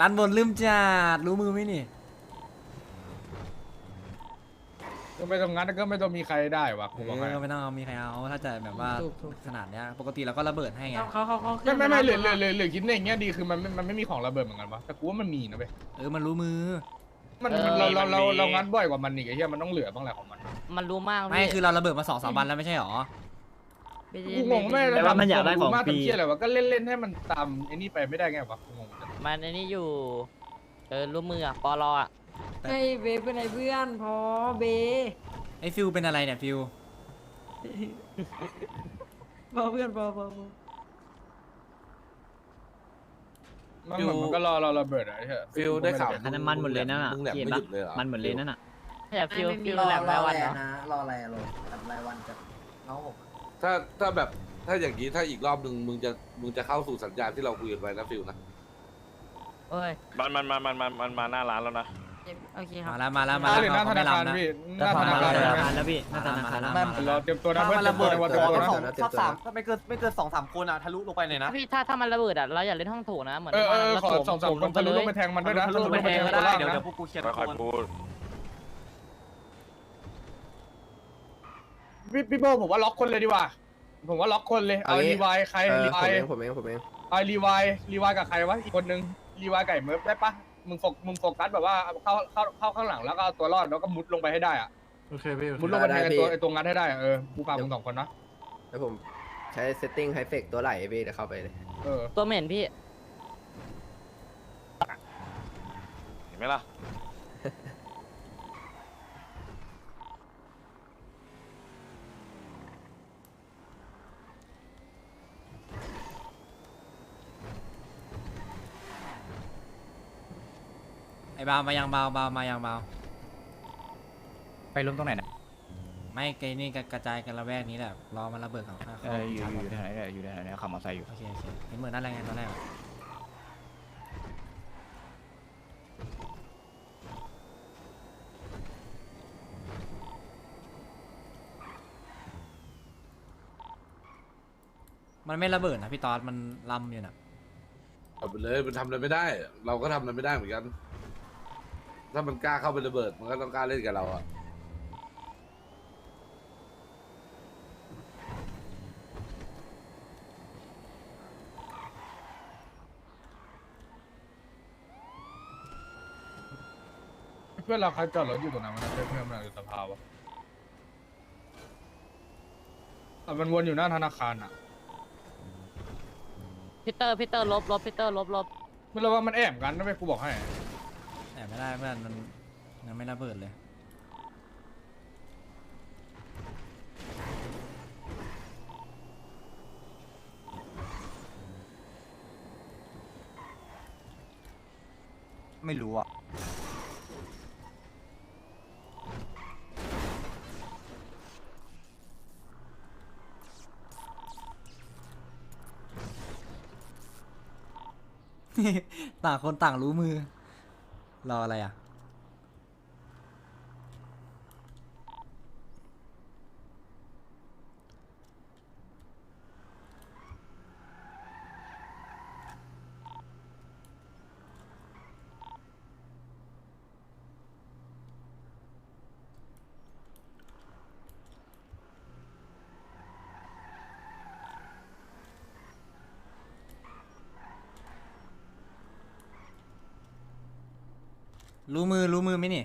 ร้านบนลืมจัดรู้มือไหมนี่ก็ไม่ต้องงั้นก็ไม่ต้องมีใครได้วะเอผมบอกให้อไม่ต้องเอามีใครเอาถ้าจะแบบว่าถูกถูก ขนาดเนี้ยปกติเราก็ระเบิดให้ไงเขาเขาเขาไม่ไม่ไม่เหลือเหลือเหลือเหลือคิดในอย่างเงี้ยดีคือมันไม่มันไม่มีของระเบิดเหมือนกันวะแต่กูว่ามันมีนะเว้ยเออมันรู้มือมันมันเราเราเราเรางัดบ่อยกว่ามันอีกไอ้เหี้ยมันต้องเหลือบ้างแหละของมันมันรู้มากไม่คือเราระเบิดมาสองสามวันแล้วไม่ใช่หรอกูงงไม่แต่ว่ามันอยากได้ของมากฟรี ทำเชี่ยอะไรวะก็เล่นเล่นให้มันตามไอ้นี่ไปไม่ได้ไงวะกูงงจัง มันไอ้นี่อยู่ เออรู้มืออะปอลอะไอ้เบเป็นไอ้เพื่อนพอเบไอ้ฟิวเป็นอะไรเนี่ยฟิวพอเพื่อนพอพอพอมันเหมือนมันก็รอรอระเบิดอะไอ้เหี้ยฟิลได้ข่าวอันนั้นมันหมดเลยนั่นน่ะมึงแหลมเห็นไม่ปะหยุดเลยเหรอมันหมดเลยนั่นน่ะแต่ฟิลไม่มีฟิลรอแหลมรราอยวัอะนไรเนาะนะรออะไรอะรอแบบรายวันกับน้องผมถ้าถ้าแบบถ้าอย่างนี้ถ้าอีกรอบหนึ่งมึงจะมึงจะเข้าสู่สัญญาณที่เราคุยกันไว้นะฟิลนะ เอ้ยมันมันมันมันมันมันมาหน้าร้านแล้วนะ โอเคครัมาบแล้วมาแล้วมามาแล้วเลยหน้าเขาธไม่นาคารลำนะพี่หน้าธมานาคารธเลยนาไหมคารแล้วพี่หน้าธนาคารแล้วมาแล้วรอเตรียมตัวนะถ้าเพื่อมันนเตรียระมตัวเบิดนะขเตรียมอตัวนะถ้าสามถ้าไม่เกินไม่เกินสองสามคนอะทะลุลงไปเลยนะพี่ถ้าถ้ามันระเบิดอะเราอย่าเล่นห้องโถงนะเหมือนเออเออว่าขอเราสองสามคนทะลุลงไปแทงมันด้วยนะทะลุลงไปแทงก็ตัวได้ล่างเดี๋ยวนะเดี๋ยวพวกกูเคลียร์ค่ทุกอยคนๆพูดพี่พี่โบผมว่าล็อกคนเลยดีกว่า ผมว่าล็อกคนเลยเอาเอางี้รีวายใครเออรีผวามยเองผมเองผมเองเอารีวายรีวายกับใครวะอีกคนนึง รีวายไก่เมิร์ฟได้ปะมึงโฟกมึงโฟกัสแบบว่าเข้าเข้าเข้าข้างหลังแล้วก็เอาตัวรอดแล้วก็มุดลงไปให้ได้อะโอเคพี่มุดลงไปแทงไอ้ตัวไอ้ตัวงัดให้ได้อะเออกูพามึงสองคนนะแล้วผมใช้เซตติ้งไฮเฟกตัวไหลพี่เดี๋ยวเข้าไปเลยเออตัวเหม็นพี่เห็นไหมล่ะ บาวมายังบาวบาวมายังบาวไปล้มตรงไหนนะไม่ไกลนี่กระกระจายกันละแวกนี้แหละรอมันระเบิดเขาเข้าเอออยู่อยู่ที่ไหนเนี่ยอยู่ที่ไหนเนี่ยขับมอเตอร์ไซค์อยู่โอเคโอเคเห็นเหมือนนั่นแหละไงตอนแรกอะมันไม่ระเบิดนะพี่ตอดมันลำอยู่น่ะ เอาไปเลยมันทำอะไรไม่ได้ เราก็ทำอะไรไม่ได้เหมือนกัน ถ้ามันกล้าเข้าไประเบิด มันก็ต้องกล้าเล่นกับเราอะเพื่อนเราใครจอดรถอยู่ตรงนั้นมันเพื่อนมันอยู่สภาวะแต่มันวนอยู่หน้าธนาคารอะพีเตอร์พีเตอร์ลบลบพีเตอร์ลบลบไม่รู้ว่ามันแอบกันนะเว้ยกูบอกให้แต่ ไม่ได้เพื่อนมันยังไม่ระเบิดเลยไม่รู้อะ ต่างคนต่างรู้มือ รออะไรอะ รู้มือรู้มือไหมนี่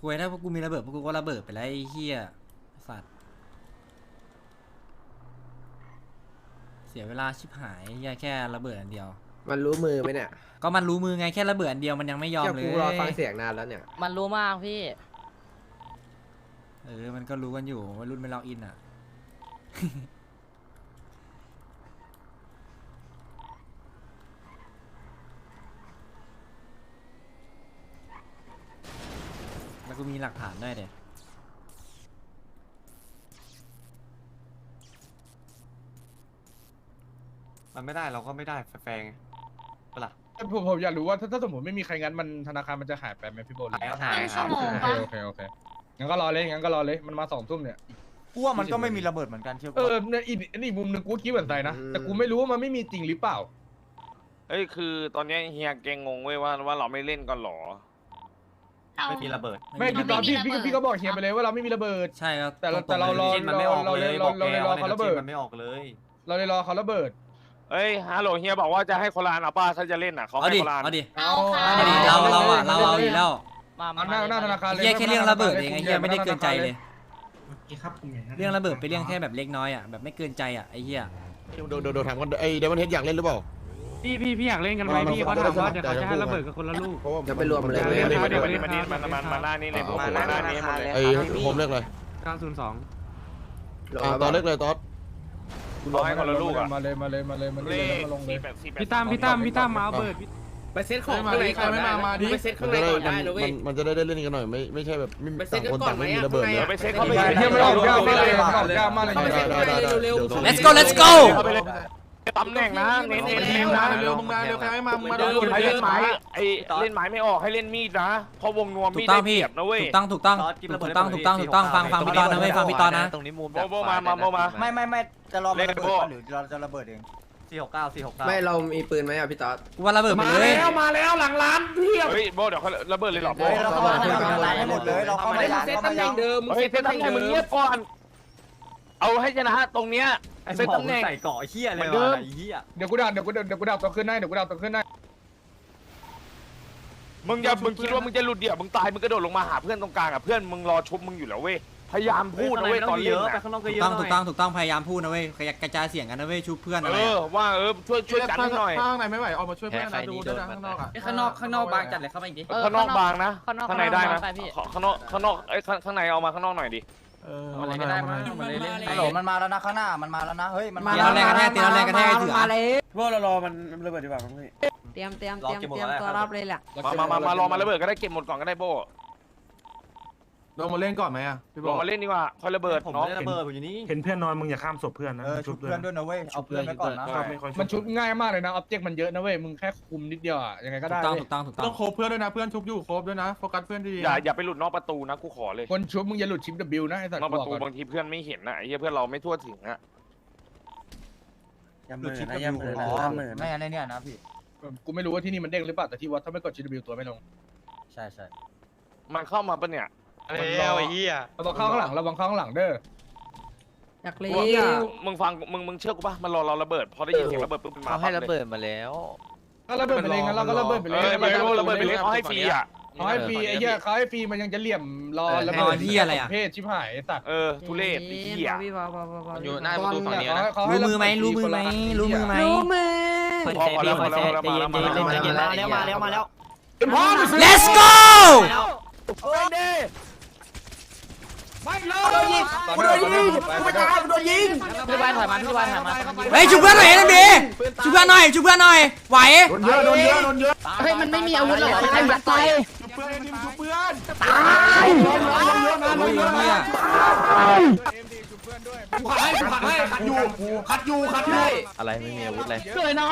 คุยถ้าพวกกูมีระเบิดพวกกูก็ระเบิดไปแล้วไอ้เหี้ยสัตว์ เสียเวลาชิบหายแย่แค่ระเบิดอันเดียว มันรู้มือไหมเนี่ยก็มันรู้มือไงแค่ระเบิดอันเดียวมันยังไม่ยอมแค่เลยกูรอฟังเสียงนานแล้วเนี่ย มันรู้มากพี่ เออมันก็รู้กันอยู่ว่ารุ่นไม่ล็อกอินอะ แล้ว กูมีหลักฐานด้วยเด็มันไม่ได้เราก็ไม่ได้แฟงเปล่า แต่ผมผมอยากรู้ว่าถ้าถ้าสมมติไม่มีใครงั้นมันธนาคารมันจะหายไปไหมพี่โบหายโอหายชั่วโมงเคปะโอเคโอเคงั้นก็รอเลยงั้นก็รอเลยมันมาสองทุ่มเนี่ยกูว่ามันก็ไม่มีระเบิดเหมือนกันเชียวเออเนี่ยอีกอีกมุมหนึงกูคิดเหมือนใจนะอืมแต่กูไม่รู้ว่ามันไม่มีจริงหรือเปล่าเฮ้ยคือตอนเนี้ยเฮียเกงงงเว้ยว่าว่าเราไม่เล่นกันหรอ ไม่มีระเบิดไม่คือตอนพี่พี่พี่ก็บอกเฮียไปเลยว่าเราไม่มีระเบิด ใช่ครับแต่เรางๆแต่เรารอเจนมันไม่ออกเราเลเลยยเราบอกเราแกเลยรอว่าในเขารระถเจเบินดมันไม่ออกเลย เราเลยรอเขาระเบิดเอ้ยฮัลโหลเฮียบอกว่าจะให้คนละอันเอาป้าถ้าจะเล่นอะเขาเอาให้ดิคนละอันเอาดิเอาเอาดิเราเราอะเราเอาอยู่แล้วมาเอาหน้าหน้าธนาคารเลยเฮียแค่เรื่องระเบิดเองไอ้เฮียไม่ได้เกินใจเลยครับเรื่องระเบิดเป็นเรื่องแค่แบบเล็กน้อยอะแบบไม่เกินใจอะไอ้เหี้ยโดนโดนโดนถามกันไอ้เดมอนเฮดอยากเล่นหรือเปล่า พี่พี่พี่อยากเล่นกันไหมพี่เขาถามว่าเดี๋ยวเขาจะให้ระเบิดกับคนละลูกเพราะว่าจะไปรวมเลยมาเดี๋ดิยวมาดิเดี๋ยวมาดิมาดิมามามาหน้านี่เลยพวกผมมาหน้านี้หมดเลยไอ้ผมเลือกเลย902อ่าตอนเลือกเลยตอนเขาให้คนละลูกอะมาเลยมาเลยมาเลยมาเลเลยขมาลงเลยสี่แปดสี่แปดพี่ตั้มพี่ตั้มพี่ตั้มมาเอาเบิดไปเซ็ตของข้างในก่อนไม่มามาดิไปเซ็ตมันจะได้มันมันจะได้เล่นกันหน่อยไม่ไม่ใช่แบบไม่ต่างคนต่างไม่มีระเบิดเดี๋เนี่ยยวไปเซ็ตเข้าไปเฮียไม่ออกยากมากเลยออกยากมากเลยได้ได้ได้ได้เดี๋ยว let's go let's go เข้าไปเลย ตำแหน่งนะเน้นเน้นทีมนะเร็วมึงมาเร็วใครไม่มามึงมาเดินเล่นไม้ไอ้เล่นไม้ไม่ออกให้เล่นมีดนะเพราะวงนวมถูมีกดต้อได้งเปพี่รียบนะเว้ยถูกต้องถูกต้องถูกต้องถูกต้องถูกต้องฟังฟังพี่ตอนนะเว้ยฟังพี่ตอนนะตรงนี้มุมโบโบมามาโบมาไม่ไม่ไม่จะรอเล่นโบหรือเราจะระเบิดเอง469 469ไม่เรามีปืนไหมอะพี่ต๊อดกูว่าระเบิดไปเลยเฮ้ยโบเดี๋ยวเขาระเบิดเลยเหรอโบเฮ้ยเราเข้ามาในร้านให้หมดเลยเราเข้ามาในร้านเข้ามาในร้านเฮ้ยเซตตำแหน่งมึงเงียบก่อนเอาให้ชนะตรงเนี้ยไอ้เซตหมอตำแหน่งใส่เกาะเหี้ยเลยเหมือนเดิว่ะมไอ้เหี้ยเดี๋ยวกูดับเดี๋ยวกูเดี๋ยวกูดับตัวขึ้นให้เดี๋ยวกูดับตัวขึ้นให้มึงอย่ามึงคิดว่ามึงจะหลุดเดี่ยวมึงตายมึงกระโดดลงมาหาเพื่อนตรงกลางอะเพื่อนมึงรอชุบมึงอยู่แล้วเว้ยพยายามพูดนะเว้ยตอนเล่นไปนะข้างนอกก็ถูเยกอะต้องถูกต้องถูกต้องพยายามพูดนะเว้ยกระจายเสียงกันนะเว้ยชุบเพื่อนอะไรเออว่าเออช่วยช่วยกันหน่อยข้างในไม่ไหวออกมาช่วยเพื่อนนะดูด้วยนะข้างนอกอะข้างนอกข้างนอกบางจัดเลยเข้าไปอีกดิเออข้างนอกบางนะข้างนอกข้างในได้นะไปพี่ขอข้างนอกข้างนอกไอ้ยข้างข้างในเอามาข้างนอกหน่อยดิ เอออะไรก็ได้มั้งมาเลยเล่นฮัลโหลมันมาแล้วนะข้างหน้ามันมาแล้วนะเฮ้ยมันตีเราแรงกันแน่ตีเราแรงกันแน่ไอ้เถื่อมาเลยว่าเรารอมันระเบิดดีกว่ามั้งพี่ เตรียมเตรียมเตรียมเตรียมตัวรับเลยแหละ มามามามารอมาระเบิดก็ได้เก็บหมดก่อนก็ได้โบ ลงมาเล่นก่อนไหมอะพี่บลองกมาเล่นดีกว่าค่อยระเบิดผมน้องไม่ได้ระเบิดอยู่นี่เห็นเพื่อนนอนมึงอย่าข้ามศพเพื่อนนะเออชุบเพื่อนด้วยนะเว้ยเอาเพื่อนไปก่อนนะมันชุบง่ายมากเลยนะออบเจกต์มันเยอะนะเว้ยมึงแค่คุมนิดเดียวอะยังไงก็ถูได้กต้องเว้ยถูกต้องถูกต้ต้อองงโคบเพื่อนด้วยนะเพื่อนชุบอยู่โคบด้วยนะโฟกัสเพื่อนดีอย่าอย่าไปหลุดนอกประตูนะกูขอเลยคนชุบมึงอย่าหลุดชิป W นะไอ้สัตว์นอกประตูบอกก่อนบางทีเพื่อนไม่เห็นนะไอ้เหี้ยเพื่อนเราไม่ทั่วถึงอะหลุดชิปกับยูอ๋อไม่อันนี้เนี่ยนะพี่ กูไม่รู้ว่าที่นี่มันเด้งหรือเปล่าแต่ที่วัดถ้าไม่กดชิป W ตัวไม่ลงใช่ใช่มันเข้ามาปะเนี่ย แล้วไอ้เหี้ยระวังเข้าข้างหลังระวังเข้าข้างหลังเด้ออยากเลี้กูยวมึงฟังมึงมึงเชื่อกูปะมันรอเราระเบิดพอได้ยินเสียงระเบิดปุ๊บมันมาเขาให้ปั๊บระเลยเบิดมาแล้วก็ระเบิดไปเลยงั้นเราก็ระเบิดไปเอเลยอไม่รู้ระเบิดไปเลยเขาให้ฟรีอะเขาให้ฟรีไอ้เหี้ยเขาให้ฟรีมันยังจะเหลี่ยมรอระรเบิอดเหี้ยอะไรอะเพศชิบหายไอ้สัตว์เออทุเรศไอ้เหี้ยพี่พอพอพอพออยู่หน้าประตูฝั่งนี้นะเขาให้รู้มือไหมรู้มือไหมรู้มือไหมรู้มือพอพอแล้วพอแล้วพอแล้วมาแล้วมาแล้วมาแล้วมาแล้วมาแล้วมาแล้ว let's go โดนยิงโดนยิงกูตายโดนยิงพี่วายถอยมาพี่วายถอยมาเฮ้ยชุบเพื่อนหน่อยเอ็มดีชุบเพื่อนหน่อยชุบเพื่อนหน่อยไหวโดนเยอะโดนเยอะโดนเยอะเฮ้ยมันไม่มีอาวุธหรอใครยัดไปชุบเพื่อนดิมชุบเพื่อนโอ้ยเหี้ยขัดให้ขัดให้ขัดอยู่ขัดอยู่ขัดอยู่อะไรไม่มีอาวุธอะไรไม่มีอ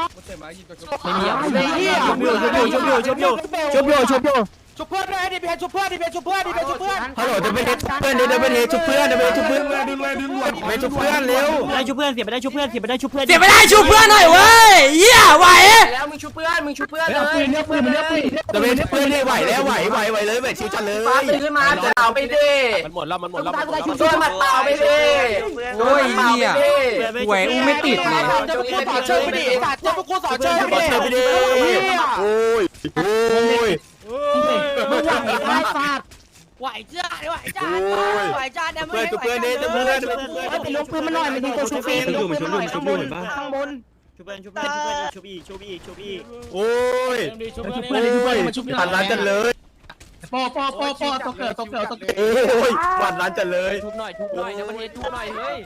ะไม่มีอาวุธเลยชุบอยู่ชุบอยู่ชุบอยู่ชุบอยู่ชุบอยู่ชุบอยู่ ชุบเพื่อนด้วยดิเพชรชุบเพื่อนดิเพชรชุบเพื่อนดิเพชรชุบเพื่อนฮัลโหลจะเป็นเฮชุบเพื่อนจะเป็นเฮชุบเพื่อนจะเป็นชุบเพื่อนดึงเลยดึงเลยไปชุบเพื่อนเร็วได้ชุบเพื่อนเสียไปได้ชุบเพื่อนเสียไปได้ชุบเพื่อนเสียไม่ได้ชุบเพื่อนหน่อยเว้ยเหี้ยไหวแล้วมึงชุบเพื่อนมึงชุบเพื่อนเลยปืนเนี่ยปืนมันเนี่ยปืนจะเป็นเพื่อนได้ไหวแล้วไหวไหวไหวเลยแบบชิวจัดเลยฟ้าตื่นขึ้นมาจะเต่าไปดิมันหมดแล้วมันหมดแล้วช่วยมาเต่าไปดิโอ้ยเหี้ยหวยอู้ไม่ติดเลยจะพวกกูสอนเชิญไปดิสัตว์จะพวกกูสอนเชิญขอเชิญไปดิโอ้ยโอ้ย มึงหวไอ้ฟาดไหวจ้าไหวจ้าไหวจ้าเนี่ยมึงเพื่อนชุบเพื่อนดิชุบเพื่อนไปลงปืนมันหน่อยมันยิงตัวชุบฟรีลงปืนมันหน่อยข้างบนข้างบนชุบเพื่อนชุบเพื่อนชุบอีกชุบอีกชุบอีกโอ้ยชุบเพื่อนชุบเพื่อนมาชุบเพื่อนมันชุบหวานร้านจัดเลยปอปอปอปอตกเกิดตกเกิดตกเกิดโอ้ยหวานร้านจัดเลยทุบหน่อยทุบหน่อยเดี๋ยวมันเฮ็ดทุบหน่อยเฮ้ย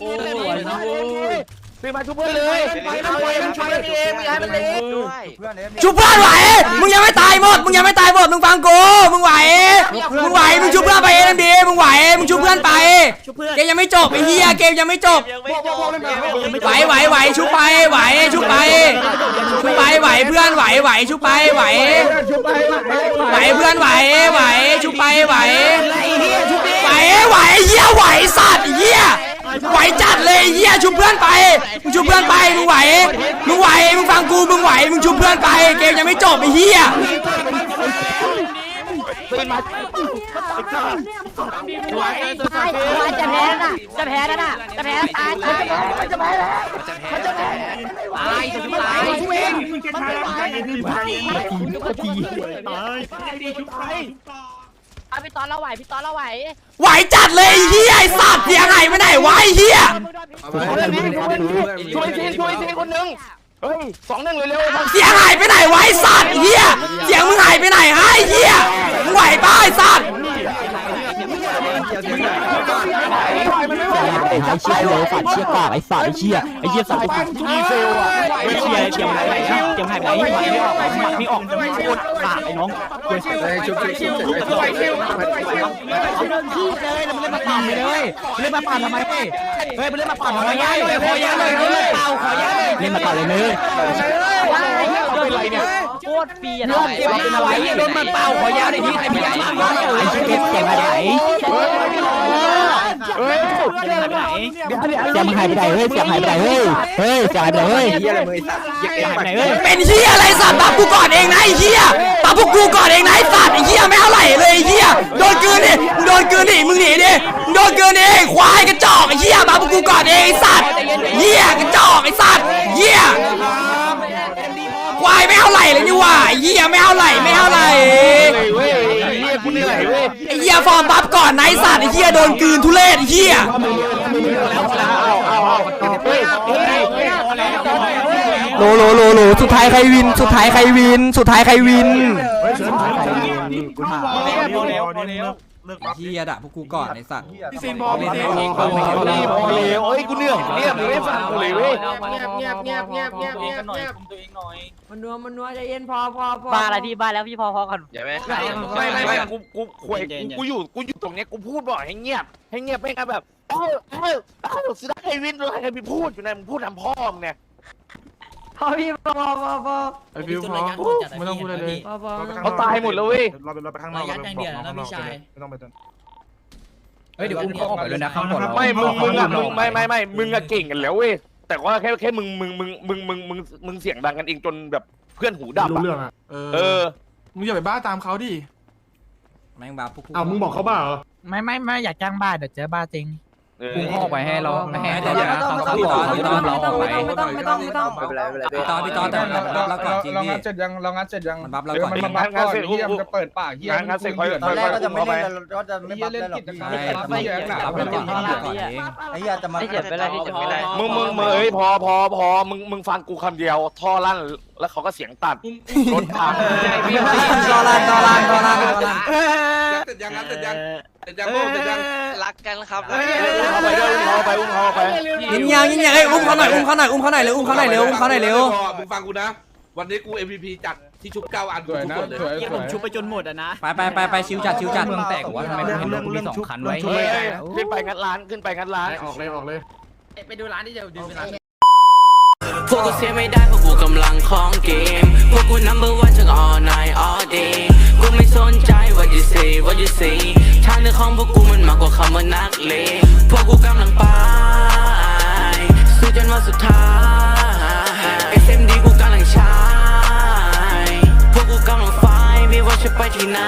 โอ้ยซื้อ มาทุกเพื่อนเลยไปมันไปมันช่วยเองไม่ให้มันเล่นเพื่อนเนี่ยชุบเพื่อนไหว มึงยังไม่ตายหมด มึงยังไม่ตายหมด มึงฟังกู มึงไหว มึงไหว มึงชุบเพื่อนไปเอ็มดีมึงไหว มึงชุบเพื่อนไป เกมยังไม่จบไอ้เหี้ยเกมยังไม่จบ ไหวไหวไหวชุบไป ไหว ชุบไป ชุบไป ไหว เพื่อนไหว ไหว ชุบไป ไหว ไหว เพื่อนไหว ไหว ชุบไป ไหว ไหว ไหวเหี้ยไหวสัตว์เหี้ย ชุบเพื่อนไปมึงไหวมึงไหวมึงฟังกูมึงไหวมึงชุบเพื่อนไป เกมยังไม่จบไอ้เหี้ยตื่นมาจะแพ้น่ะจะแพ้น่ะจะแพ้ตายตายจะแพ้แล้วจะแพ้ตายจะตาย พี่ตอนเราไหวพี่ตอนเราไหวไหวจัดเลยไอ้เหี้ยไอ้สัตว์เสียงไหนไปไหนวะไอ้เหี้ยเอาไปช่วยทีช่วยทีคนหนึ่งเฮ้ยสองหนึ่งเร็วๆเสียงหายไปไหนวะไอ้สัตว์ไอ้เหี้ยเสียงมึงหายไปไหนฮะไอ้เหี้ยมึงไหวป่ะไอ้สัตว์ ไอ้เชี่ยเลยฝัดเชี่ยกาไอ้สัตว์ไอ้เชี่ยไอ้เชี่ยสัตว์ดีเซลอะไอ้เชี่ยเตรียมอะไรเตรียมหายไปหมัดไม่ออกหมัดไม่ออกโคตรขาดไอ้น้องเฮ้ยชุบชุบชุบเสร็จเลยชุบเขาเดินที่เลยแล้วมันเล่นมาปั่นเลยเล่นมาปั่นทำไมเฮ้ยเฮ้ยมันเล่นมาปั่นทำไมเฮ้ยขอแย่เลยเฮ้ยเป่าขอแย่เลยเล่นมาปั่นเลยเนยเป็นไรเนี่ย ตรเปีอะโดนเก็บเป็นอะไรโดนมันเป่าขอแย่เลยที่ใครมีอะไรบ้างไอ้เก็บเก็บหาไปไหนเฮ้ยเสียงหาไปไหนเฮ้ยเสียงหายไปไหนเฮ้ยเฮ้ยเสียงหายไปไหนเฮ้ยเฮียอะไรมือสัตว์เสียงหายไปไหนเฮ้ยเป็นเหี้ยอะไรสัตว์ปากูก่อนเองนะไอ้เหี้ยปาพวกกูก่อนเองนะไอ้สัตว์ไอ้เหี้ยไม่เท่าไหร่เลยไอ้เหี้ยโดนกืนดิมึงโดนกืนดิมึงหนีดิมึงโดนกืนดิไอ้ควายกระจอกไอ้เหี้ยปาพวกกูก่อนเองไอ้สัตว์เหี้ยกระจอกไอ้สัตว์เหี้ย ควายไม่เท่าไหร่เลยนี่หว่าไอ้เหี้ยไม่เท่าไหร่ไม่เท่าไหร่เว้ยเฮียกูเหนื่อยเว้ยไอ้เหี้ยฟอร์มบัฟก่อนนะไอ้สัตว์ไอ้เหี้ยโดนกลืนทุเรศไอ้เหี้ยโลโลโลโลสุดท้ายใครวิน สุดท้ายใครวิน สุดท้ายใครวินเหี้ย ด่าพวกกูก่อนไอ้สัตว์ พี่ซินพอพี่ซินพอพอเลยเฮ้ยกูเหนื่อยเนี่ยมึงไม่ฟังกูเลยเว้ยเงียบเงียบเงียบเงียบเงียบเงียบมันนัวมันนัวใจเย็นพอพอพอบ้าอะไรพี่บ้าแล้วพี่พอพอก่อนอย่าไม่ไม่ไม่ไม่กูกูคุยกูอยู่กูอยู่ตรงเนี้ยกูพูดบ่อยให้เงียบ ให้เงียบไม่งั้นแบบเออเออเออสุดท้ายวินเลยใครไปพูดอยู่นะมึงพูดทำพ่อมึงเนี่ยพ อพี่พอพอพอพอไอ้ฟิวพอไม่ต้องพูดอะไรเลยพอพอ เขาตายหมดแล้วเว้ย เราไปเราไปข้างนอกเราไปบอกน้องๆไปเลยไม่ต้องไปตรงเฮ้ยเดี๋ยวอุ้มเขาออกไปเลยนะข้างบนไม่มึงมึงอะมึงไม่ไม่ไม่มึงอะเก่งกันแล้วเว้ยแต่ว่าแค่แค่มึงมึงมึงมึงมึงมึงมึงเสียงดังกันเองจนแบบเพื่อนหูดับรู้อะเรื่องอะเอเออ อ มึงอย่าไปบ้าตามเขาดิ แม่งบ้าพวกกูอ้าวมึงบอกเขาบ้าเหรอ ไม่ไม่ไม่อยากจ้างบ้านเดี๋ยวเจอบ้าจริง เอออุ้มเขาออกไปให้เราไม่ให้ไม่เขาต้องเขาไม่ต้องเขาไม่เขาต้องเราไม่อต้ออกงไปไม่ต้องไม่ต้องไม่ต้องไม่เป็นไรไม่เป็นไรพี่ตอนพี่ตอนแต่มันบัฟเราก่อนจริงเราพี่งัดเสร็จยังเรางัดเสร็จยังมันบัฟเราเออก่อนมันดิมาบัฟก่อนเฮียมันจะเปิดปากเฮียงานเสร็จค่อยตอนแรกก็จะไม่เล่นแล้วก็จะไม่เฮีบัยฟเล่นเลยหรอกกิจพี่กรรมใช่ไม่บัฟเยอะหนาเราไม่ก่อนเล่นก่อนเองไอ้เหี้ยจะมาไม่เจ็บไปเลยพี่เจ็บไปเลยมึงมึงมึงเอ้ยพอพอพอมึงมึงฟังกูคำเดียวท่อลั่นแล้วเขาก็เสียงตัดรถพังกอลันกอลันกอลันกอลันเสร็จยังงั้นเสร็จยัง เสร็จยังโบ้เสร็จยังรักกันครับอุ้มเขาไปด้วยอุ้มเขาไปอุ้มเขาไปยิงยางยิงยางเอ้ยอุ้มเขาหน่อยอุ้มเขาหน่อยอุ้มเขาหน่อยเร็วอุ้มเขาหน่อยเร็วอุ้มเขาหน่อยเร็วมึงฟังกูนะ วันนี้กู MVP จัดที่ชุบเก้าอันสวยนะทุกคนเลยสวยสวยชุบไปจนหมดอะนะ ไปไปไปไปชิวจัดชิวจัดเมืองแตกว่าทำไมเห็นรถมีสองคันไว้เฮ้ยขึ้นไปงัดร้านขึ้นไปงัดร้านออกเลยออกเลย ไปดูร้านที่เดี๋ยวดูร้านพวกกูเสียไม่ได้เพราะกูกำลังของเกม พวกกู number one ทั้ง all night all day กูไม่สนใจ what you say what you say ทางเดินของพวกกูมันมากกว่าคำว่านักเลงพวกกูกำลังไปสู้จนวันสุดท้าย SMD กูกำลังใช้ พวกกูกำลังไฟไม่ว่าจะไปที่ไหน